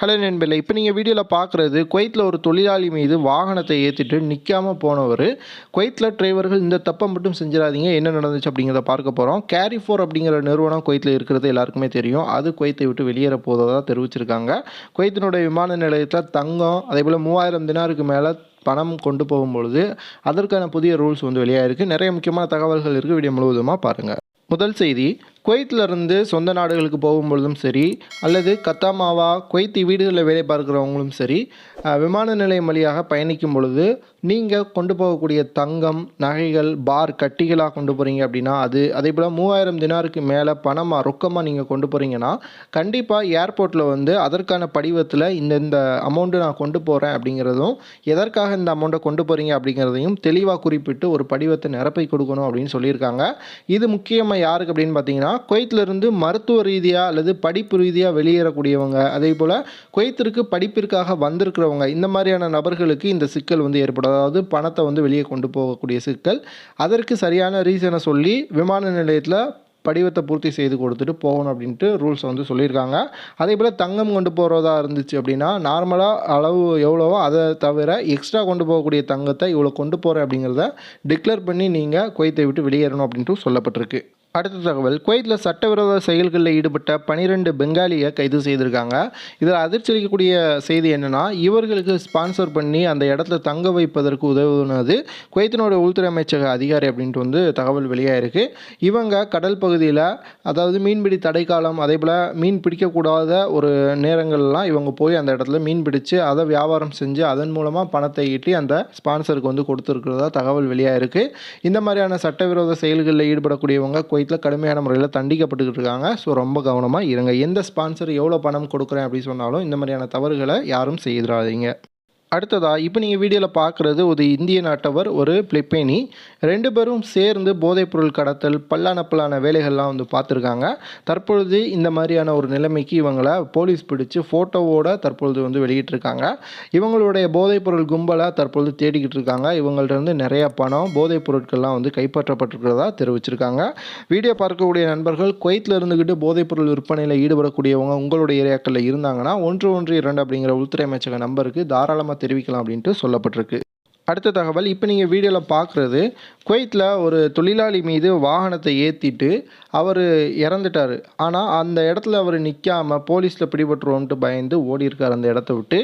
Hello நண்பர்களே இப்போ நீங்கள் வீடியோவில் பார்க்குறது குவைத்தில் ஒரு தொழிலாளி மீது வாகனத்தை ஏற்றிட்டு நிற்காம போனவர். குவைத்தில் டிரைவர்கள் இந்த தப்பை மட்டும் செஞ்சிடாதீங்க என்ன நடந்துச்சு அப்படிங்கிறத பார்க்க போகிறோம் கேரி ஃபோர் அப்படிங்கிற நிறுவனம் குவைத்தில் இருக்கிறது எல்லாருக்குமே தெரியும். அது குவைத்தை விட்டு வெளியேற போவதாக தெரிவிச்சிருக்காங்க. குவைத்தினுடைய விமான நிலையத்தில் தங்கம் அதே போல் மூவாயிரம் தினாருக்கு மேலே பணம் கொண்டு போகும்பொழுது அதற்கான புதிய ரூல்ஸ் வந்து வெளியாகிருக்கு நிறைய முக்கியமான தகவல்கள் இருக்குது வீடியோ முழுவதுமாக பாருங்கள் முதல் செய்தி குவைத்திலிருந்து சொந்த நாடுகளுக்கு போகும்பொழுதும் சரி அல்லது கத்தாமாவா குவைத்தி வீடுகளில் வேலை பார்க்குறவங்களும் சரி விமான நிலையம் வழியாக பயணிக்கும் பொழுது நீங்கள் கொண்டு போகக்கூடிய தங்கம் நகைகள் பார் கட்டிகளாக கொண்டு போகிறீங்க அப்படின்னா அது அதே போல் மூவாயிரம் தினாருக்கு மேலே பணமாக ரொக்கமாக நீங்கள் கொண்டு போகிறீங்கன்னா கண்டிப்பாக ஏர்போர்ட்டில் வந்து அதற்கான படிவத்தில் இந்த இந்த அமௌண்ட்டு நான் கொண்டு போகிறேன் அப்படிங்கிறதும் எதற்காக இந்த அமௌண்ட்டை கொண்டு போகிறீங்க அப்படிங்கிறதையும் தெளிவாக குறிப்பிட்டு ஒரு படிவத்தை நிரப்பி கொடுக்கணும் அப்படின்னு சொல்லியிருக்காங்க. இது முக்கியமாக யாருக்கு அப்படின்னு பார்த்தீங்கன்னா குவைத்திலிருந்து மருத்துவ ரீதியாக அல்லது படிப்பு ரீதியாக வெளியேறக்கூடியவங்க. அதே போல் குவைத்திற்கு படிப்பிற்காக வந்திருக்கிறவங்க இந்த மாதிரியான நபர்களுக்கு இந்த சிக்கல் வந்து ஏற்படும். அதாவது பணத்தை வந்து வெளியே கொண்டு போகக்கூடிய சிக்கல். அதற்கு சரியான ரீசனை சொல்லி விமான நிலையத்தில் படிவத்தை பூர்த்தி செய்து கொடுத்துட்டு போகணும் அப்படின்ட்டு ரூல்ஸ் வந்து சொல்லியிருக்காங்க. அதே போல் தங்கம் கொண்டு போகிறதா இருந்துச்சு அப்படின்னா நார்மலாக அளவு எவ்வளவோ அதை தவிர எக்ஸ்ட்ரா கொண்டு போகக்கூடிய தங்கத்தை இவ்வளோ கொண்டு போகிறேன் அப்படிங்கிறத டிக்ளேர் பண்ணி நீங்கள் குவைத்தை விட்டு வெளியேறணும் அப்படின்ட்டு சொல்லப்பட்டிருக்கு. அடுத்த தகவல் குவைத்தில் சட்டவிரோத செயல்களில் ஈடுபட்ட பனிரெண்டு பெங்காலியை கைது செய்திருக்காங்க. இதில் அதிர்ச்சி அளிக்கக்கூடிய செய்தி என்னென்னா இவர்களுக்கு ஸ்பான்சர் பண்ணி அந்த இடத்துல தங்க வைப்பதற்கு உதவுனது குவைத்தினுடைய உள்துறை அமைச்சக அதிகாரி அப்படின்ட்டு வந்து தகவல் வெளியாயிருக்கு. இவங்க கடல் பகுதியில் அதாவது மீன்பிடி தடைக்காலம் அதே போல் மீன் பிடிக்கக்கூடாத ஒரு நேரங்கள்லாம் இவங்க போய் அந்த இடத்துல மீன் பிடிச்சு அதை வியாபாரம் செஞ்சு அதன் மூலமாக பணத்தை ஈட்டி அந்த ஸ்பான்சருக்கு வந்து கொடுத்துருக்கிறதா தகவல் வெளியாயிருக்கு. இந்த மாதிரியான சட்டவிரோத செயல்களில் ஈடுபடக்கூடியவங்க குவைத்தில் கடுமையான முறையில் தண்டிக்கப்பட்டுக்கிட்டு இருக்காங்க. ஸோ ரொம்ப கவனமாக இருங்க. எந்த ஸ்பான்சர் எவ்வளோ பணம் கொடுக்குறேன் அப்படின்னு சொன்னாலும் இந்த மாதிரியான தவறுகளை யாரும் செய்திடாதீங்க அடுத்ததாக இப்போ நீங்கள் வீடியோவில் பார்க்குறது ஒரு இந்திய நாட்டவர் ஒரு பிலிப்பேனி. ரெண்டு பேரும் சேர்ந்து போதைப்பொருள் கடத்தல் பல்லான பல்லான வேலைகள்லாம் வந்து பார்த்துருக்காங்க தற்பொழுது இந்த மாதிரியான ஒரு நிலைமைக்கு இவங்களை போலீஸ் பிடிச்சு ஃபோட்டோவோட தற்பொழுது வந்து வெளியிட்டிருக்காங்க. இவங்களுடைய போதைப்பொருள் கும்பலாக தற்பொழுது தேடிக்கிட்டு இருக்காங்க இவங்கள்ட்ட இருந்து நிறைய பணம் போதைப் பொருட்கள்லாம் வந்து கைப்பற்றப்பட்டிருக்கிறதா தெரிவிச்சிருக்காங்க. வீடியோ பார்க்கக்கூடிய நண்பர்கள் குவைத்தில் இருந்துக்கிட்டு போதைப்பொருள் விற்பனையில் ஈடுபடக்கூடியவங்க உங்களுடைய ஏரியாக்களில் இருந்தாங்கன்னா ஒன்று ஒன்று இரண்டு அப்படிங்கிற உள்துறை அமைச்சக நம்பருக்கு தாராளமாக தெரிவிக்கலாம் அப்படின்ட்டு சொல்லப்பட்டிருக்கு. அடுத்த தகவல் இப்போ நீங்கள் வீடியோவில் பார்க்குறது குவைத்தில் ஒரு தொழிலாளி மீது வாகனத்தை ஏற்றிட்டு அவர் இறந்துட்டார். ஆனால் அந்த இடத்துல அவர் நிற்காம போலீஸில் பிடிபட்டுருவோம்ட்டு பயந்து ஓடி இருக்கார் அந்த இடத்த விட்டு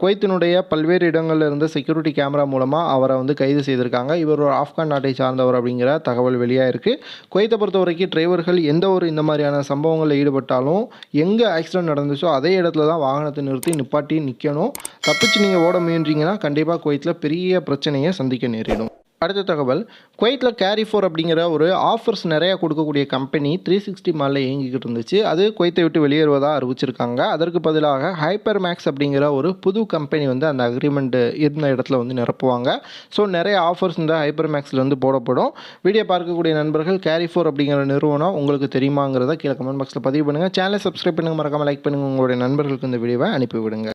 குவைத்தினுடைய பல்வேறு இடங்களில் இருந்து செக்யூரிட்டி கேமரா மூலமாக அவரை வந்து கைது செய்திருக்காங்க. இவர் ஒரு ஆப்கான் நாட்டை சார்ந்தவர் அப்படிங்கிற தகவல் வெளியாக இருக்குது குவைத்தை பொறுத்த வரைக்கும் டிரைவர்கள் எந்த ஒரு இந்த மாதிரியான சம்பவங்களில் ஈடுபட்டாலும் எங்கே ஆக்சிடென்ட் நடந்துச்சோ அதே இடத்துல தான் வாகனத்தை நிறுத்தி நிப்பாட்டி நிற்கணும் தப்பிச்சு நீங்கள் ஓட முயன்றீங்கன்னா கண்டிப்பாக குவைத்தில் பெரிய பிரச்சனையை சந்திக்க நேரிடும். அடுத்த தகவல் குவைத்தில் கேரி ஃபோர் அப்படிங்கிற ஒரு ஆஃபர்ஸ் நிறையா கொடுக்கக்கூடிய கம்பெனி த்ரீ சிக்ஸ்டி மாலில் இயங்கிக்கிட்டு இருந்துச்சு. அது குவைத்தை விட்டு வெளியேறுவதாக அறிவிச்சிருக்காங்க. அதற்கு பதிலாக ஹைப்பர் மேக்ஸ் அப்படிங்கிற ஒரு புது கம்பெனி வந்து அந்த அக்ரிமெண்ட் இருந்த இடத்துல வந்து நிரப்புவாங்க. ஸோ நிறைய ஆஃபர்ஸ் இந்த ஹைப்பர் மேக்ஸில் வந்து போடப்படும். வீடியோ பார்க்கக்கூடிய நண்பர்கள் கேரி ஃபோர் அப்படிங்கிற நிறுவனம் உங்களுக்கு தெரியுமாங்கிறத கீழே கமெண்ட் பாக்ஸில் பதிவு பண்ணுங்கள் சேனலை சப்ஸ்கிரைப் பண்ணுங்கள் மறக்காமல் லைக் பண்ணுங்கள் உங்களுடைய நண்பர்களுக்கு இந்த வீடியோவை அனுப்பிவிடுங்க